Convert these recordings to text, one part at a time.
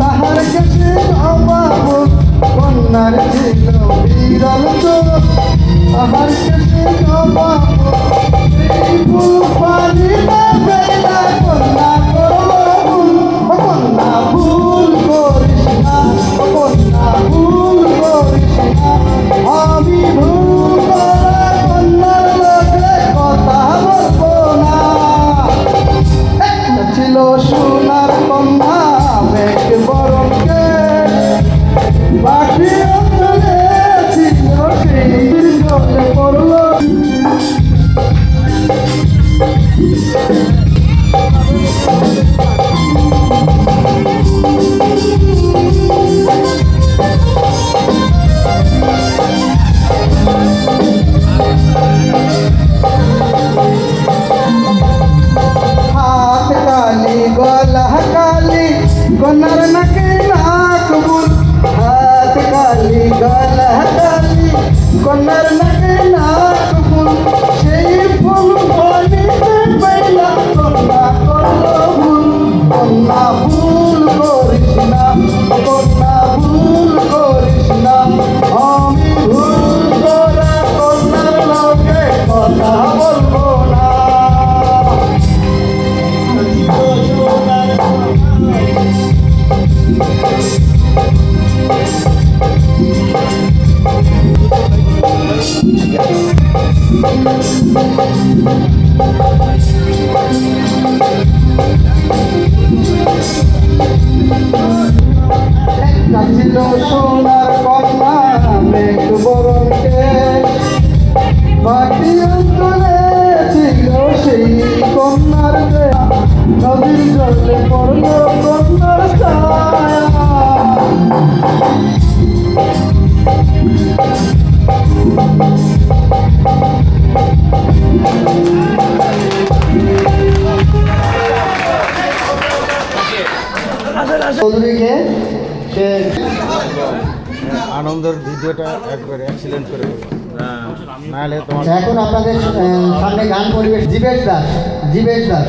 তাহার কাছে অভাব। কন্যার ছিল বিরল চোখ আমার শেষে পাবো এই ভূপালিত চৌধুরীকে আনন্দের ভিডিওটা একবারে অ্যাক্সিডেন্ট করে হ্যাঁ। নাহলে এখন আপনাদের সামনে গান পরিবেশ জীবেশ দাস জীবেশ দাস।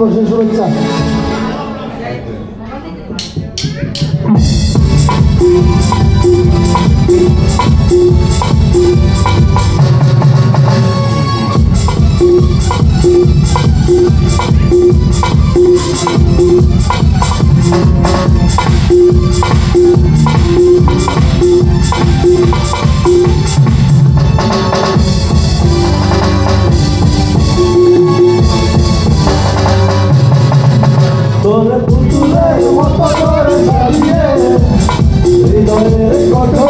प्रश्न शुभेच्छा হৃদয়ের কথা